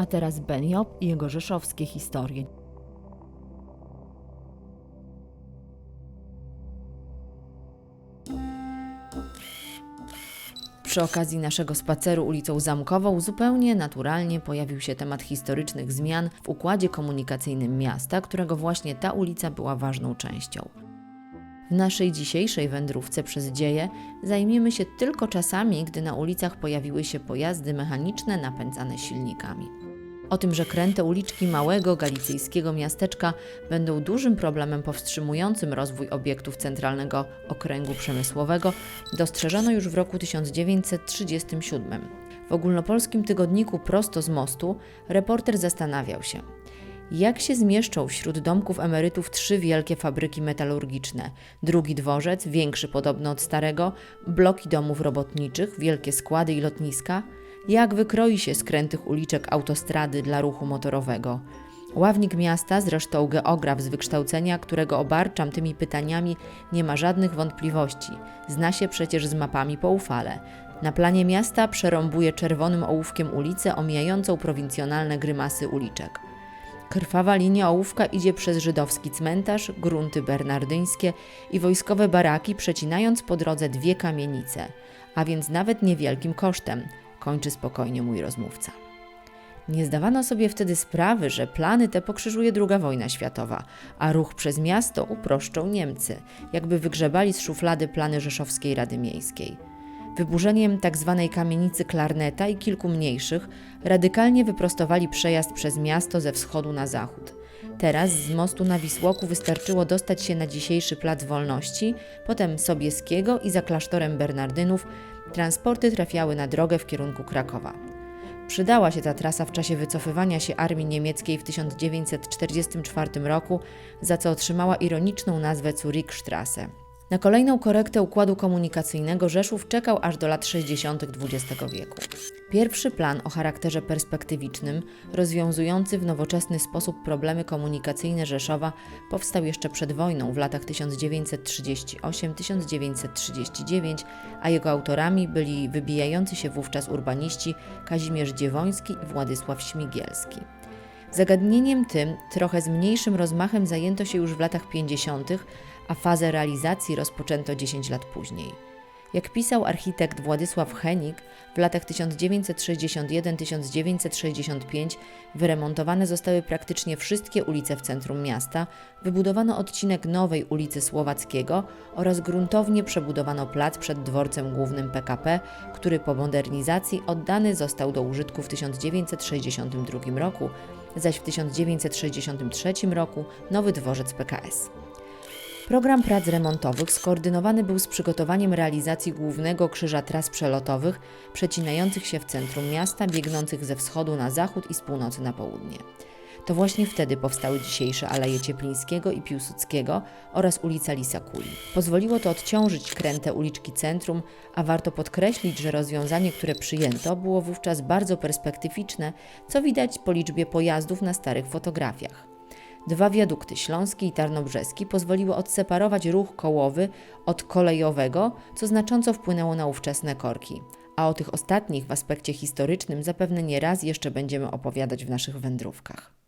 A teraz Ben Job i jego rzeszowskie historie. Przy okazji naszego spaceru ulicą Zamkową zupełnie naturalnie pojawił się temat historycznych zmian w układzie komunikacyjnym miasta, którego właśnie ta ulica była ważną częścią. W naszej dzisiejszej wędrówce przez dzieje zajmiemy się tylko czasami, gdy na ulicach pojawiły się pojazdy mechaniczne napędzane silnikami. O tym, że kręte uliczki małego galicyjskiego miasteczka będą dużym problemem powstrzymującym rozwój obiektów centralnego okręgu przemysłowego, dostrzeżono już w roku 1937. W ogólnopolskim tygodniku Prosto z mostu reporter zastanawiał się, jak się zmieszczą wśród domków emerytów trzy wielkie fabryki metalurgiczne, drugi dworzec, większy podobno od starego, bloki domów robotniczych, wielkie składy i lotniska? Jak wykroi się skrętych uliczek autostrady dla ruchu motorowego? Ławnik miasta, zresztą geograf z wykształcenia, którego obarczam tymi pytaniami, nie ma żadnych wątpliwości. Zna się przecież z mapami po ufale. Na planie miasta przerąbuje czerwonym ołówkiem ulicę omijającą prowincjonalne grymasy uliczek. Krwawa linia ołówka idzie przez żydowski cmentarz, grunty bernardyńskie i wojskowe baraki, przecinając po drodze dwie kamienice, a więc nawet niewielkim kosztem, kończy spokojnie mój rozmówca. Nie zdawano sobie wtedy sprawy, że plany te pokrzyżuje II wojna światowa, a ruch przez miasto uproszczą Niemcy, jakby wygrzebali z szuflady plany Rzeszowskiej Rady Miejskiej. Wyburzeniem tzw. kamienicy Klarneta i kilku mniejszych radykalnie wyprostowali przejazd przez miasto ze wschodu na zachód. Teraz z mostu na Wisłoku wystarczyło dostać się na dzisiejszy Plac Wolności, potem Sobieskiego i za klasztorem Bernardynów transporty trafiały na drogę w kierunku Krakowa. Przydała się ta trasa w czasie wycofywania się armii niemieckiej w 1944 roku, za co otrzymała ironiczną nazwę Zurichstrasse. Na kolejną korektę układu komunikacyjnego Rzeszów czekał aż do lat 60. XX wieku. Pierwszy plan o charakterze perspektywicznym, rozwiązujący w nowoczesny sposób problemy komunikacyjne Rzeszowa, powstał jeszcze przed wojną w latach 1938-1939, a jego autorami byli wybijający się wówczas urbaniści Kazimierz Dziewoński i Władysław Śmigielski. Zagadnieniem tym trochę z mniejszym rozmachem zajęto się już w latach 50., a fazę realizacji rozpoczęto 10 lat później. Jak pisał architekt Władysław Henik, w latach 1961-1965 wyremontowane zostały praktycznie wszystkie ulice w centrum miasta, wybudowano odcinek nowej ulicy Słowackiego oraz gruntownie przebudowano plac przed dworcem głównym PKP, który po modernizacji oddany został do użytku w 1962 roku, zaś w 1963 roku nowy dworzec PKS. Program prac remontowych skoordynowany był z przygotowaniem realizacji głównego krzyża tras przelotowych przecinających się w centrum miasta, biegnących ze wschodu na zachód i z północy na południe. To właśnie wtedy powstały dzisiejsze Aleje Cieplińskiego i Piłsudskiego oraz ulica Lisakuli. Pozwoliło to odciążyć kręte uliczki centrum, a warto podkreślić, że rozwiązanie, które przyjęto, było wówczas bardzo perspektywiczne, co widać po liczbie pojazdów na starych fotografiach. Dwa wiadukty, śląski i tarnobrzeski, pozwoliły odseparować ruch kołowy od kolejowego, co znacząco wpłynęło na ówczesne korki. A o tych ostatnich w aspekcie historycznym zapewne nie raz jeszcze będziemy opowiadać w naszych wędrówkach.